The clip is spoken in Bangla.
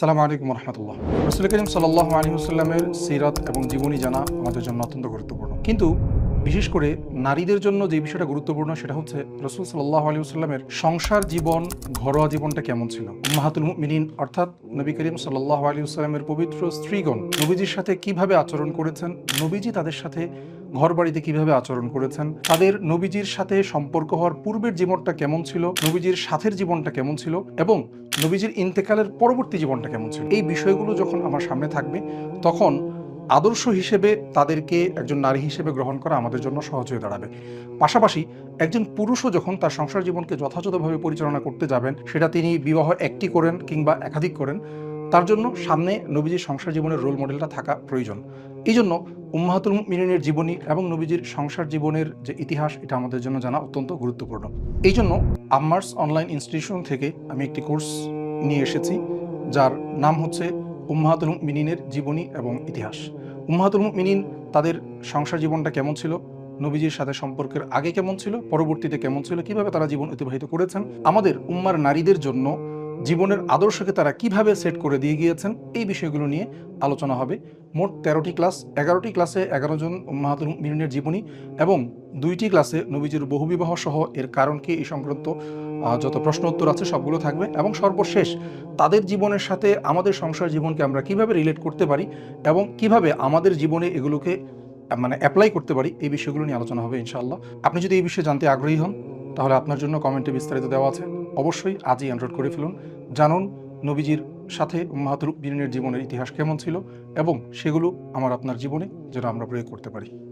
সালামু আলাইকুম রহমতুল্লাহ রসুল করিম সাল্লাহ আলী সাল্লামের সিরাত এবং জীবনী জানা আমাদের জন্য অত্যন্ত গুরুত্বপূর্ণ। কিন্তু বিশেষ করে নারীদের জন্য যে বিষয়টা গুরুত্বপূর্ণ সেটা হচ্ছে রসুল সাল্লাহ আলী সাল্লামের সংসার জীবন, ঘরোয়া জীবনটা কেমন ছিল? মাহাতুল মিনিন অর্থাৎ নবী করিম সাল্লাহ আলী সাল্লামের পবিত্র স্ত্রীগণ নবীজির সাথে কীভাবে আচরণ করেছেন? নবীজি তাদের সাথে ঘর বাড়িতে কীভাবে আচরণ করেছেন? তাদের নবীজির সাথে সম্পর্ক হওয়ার পূর্বের জীবনটা কেমন ছিল? নবীজির সাথের জীবনটা কেমন ছিল? এবং নবীজির ইন্তেকালের পরবর্তী জীবনটা কেমন ছিল? এই বিষয়গুলো যখন আমার সামনে থাকবে, তখন আদর্শ হিসেবে তাদেরকে একজন নারী হিসেবে গ্রহণ করা আমাদের জন্য সহজ হয়ে দাঁড়াবে। পাশাপাশি একজন পুরুষও যখন তার সংসার জীবনকে যথাযথভাবে পরিচালনা করতে যাবেন, সেটা তিনি বিবাহ একটি করেন কিংবা একাধিক করেন তার জন্য সামনে নবীজির সংসার জীবনের রোল মডেলটা থাকা প্রয়োজন। এই জন্য উম্মাহাতুল মিনের জীবনী এবং নবীজির সংসার জীবনের যে ইতিহাস, এটা আমাদের জন্য জানা অত্যন্ত গুরুত্বপূর্ণ। এই জন্য আম্মার্স অনলাইন ইনস্টিটিউশন থেকে আমি একটি কোর্স নিয়ে এসেছি, যার নাম হচ্ছে উম্মাহাতুল মিনিনের জীবনী এবং ইতিহাস। উম্মাহাতুল মিনিন তাদের সংসার জীবনটা কেমন ছিল? নবীজির সাথে সম্পর্কের আগে কেমন ছিল? পরবর্তীতে কেমন ছিল? কীভাবে তারা জীবন অতিবাহিত করেছেন? আমাদের উম্মার নারীদের জন্য জীবনের আদর্শকে তারা কীভাবে সেট করে দিয়ে গিয়েছেন, এই বিষয়গুলো নিয়ে আলোচনা হবে। মোট তেরোটি ক্লাস, এগারোটি ক্লাসে এগারো জন মাহাতুল মিনের জীবনী এবং দুইটি ক্লাসে নবীজির বহুবিবাহ সহ এর কারণ কি এই সংক্রান্ত যত প্রশ্ন উত্তর আছে সবগুলো থাকবে এবং সর্বশেষ তাদের জীবনের সাথে আমাদের সংসার জীবনকে আমরা কীভাবে রিলেট করতে পারি এবং কীভাবে আমাদের জীবনে এগুলোকে মানে অ্যাপ্লাই করতে পারি এই বিষয়গুলো নিয়ে আলোচনা হবে ইনশাআল্লাহ। আপনি যদি এই বিষয়ে জানতে আগ্রহী হন তাহলে আপনার জন্য কমেন্টে বিস্তারিত দেওয়া আছে। অবশ্যই আজই অ্যান্ড্রয়েড করে ফেলুন। জানুন নবীজির সাথে মাহাতুর বিনের জীবনের ইতিহাস কেমন ছিল এবং সেগুলো আমার আপনার জীবনে যেন আমরা প্রয়োগ করতে পারি।